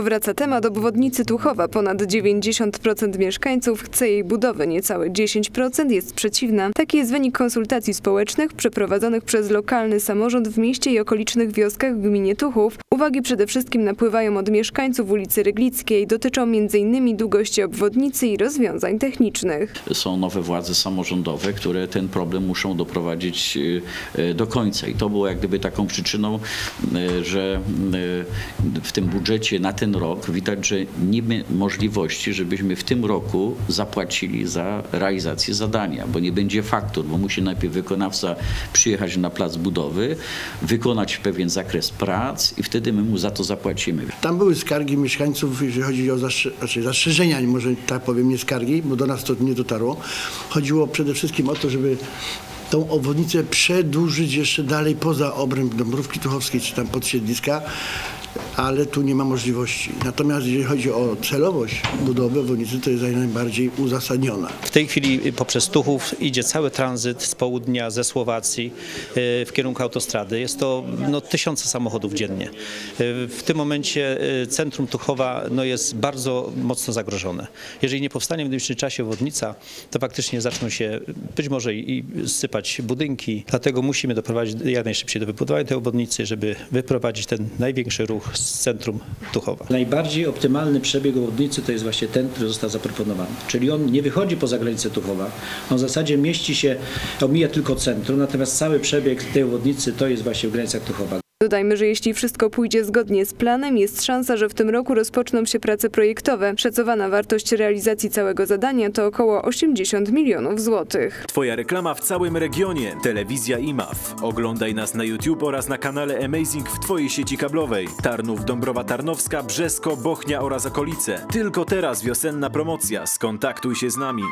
Powraca temat obwodnicy Tuchowa. Ponad 90% mieszkańców chce jej budowy, niecałe 10% jest przeciwna. Taki jest wynik konsultacji społecznych przeprowadzonych przez lokalny samorząd w mieście i okolicznych wioskach w gminie Tuchów. Uwagi przede wszystkim napływają od mieszkańców ulicy Ryglickiej. Dotyczą m.in. długości obwodnicy i rozwiązań technicznych. są nowe władze samorządowe, które ten problem muszą doprowadzić e, do końca. I to było jak gdyby taką przyczyną, e, że w tym budżecie na ten rok widać, że nie ma możliwości, żebyśmy w tym roku zapłacili za realizację zadania, bo nie będzie faktur, bo musi najpierw wykonawca przyjechać na plac budowy, wykonać pewien zakres prac i wtedy my mu za to zapłacimy. Tam były skargi mieszkańców, jeżeli chodzi o zastrze- znaczy zastrzeżenia, może tak powiem, nie skargi, bo do nas to nie dotarło. Chodziło przede wszystkim o to, żeby tą obwodnicę przedłużyć jeszcze dalej poza obręb Dąbrówki Tuchowskiej czy tam podsiedliska, ale tu nie ma możliwości. Natomiast jeżeli chodzi o celowość budowy obwodnicy, to jest najbardziej uzasadniona. W tej chwili poprzez Tuchów idzie cały tranzyt z południa, ze Słowacji y, w kierunku autostrady. Jest to no, tysiące samochodów dziennie. Y, W tym momencie y, centrum Tuchowa no, jest bardzo mocno zagrożone. Jeżeli nie powstanie w najbliższym czasie obwodnica, to faktycznie zaczną się być może i sypać budynki. Dlatego musimy doprowadzić jak najszybciej do wybudowania tej obwodnicy, żeby wyprowadzić ten największy ruch z centrum Tuchowa. Najbardziej optymalny przebieg obwodnicy to jest właśnie ten, który został zaproponowany. Czyli on nie wychodzi poza granicę Tuchowa. On w zasadzie mieści się, omija tylko centrum, natomiast cały przebieg tej obwodnicy to jest właśnie w granicach Tuchowa. Dodajmy, że jeśli wszystko pójdzie zgodnie z planem, jest szansa, że w tym roku rozpoczną się prace projektowe. Szacowana wartość realizacji całego zadania to około 80 milionów złotych. Twoja reklama w całym regionie. Telewizja IMAW. Oglądaj nas na YouTube oraz na kanale Amazing w Twojej sieci kablowej. Tarnów, Dąbrowa Tarnowska, Brzesko, Bochnia oraz okolice. Tylko teraz wiosenna promocja. Skontaktuj się z nami.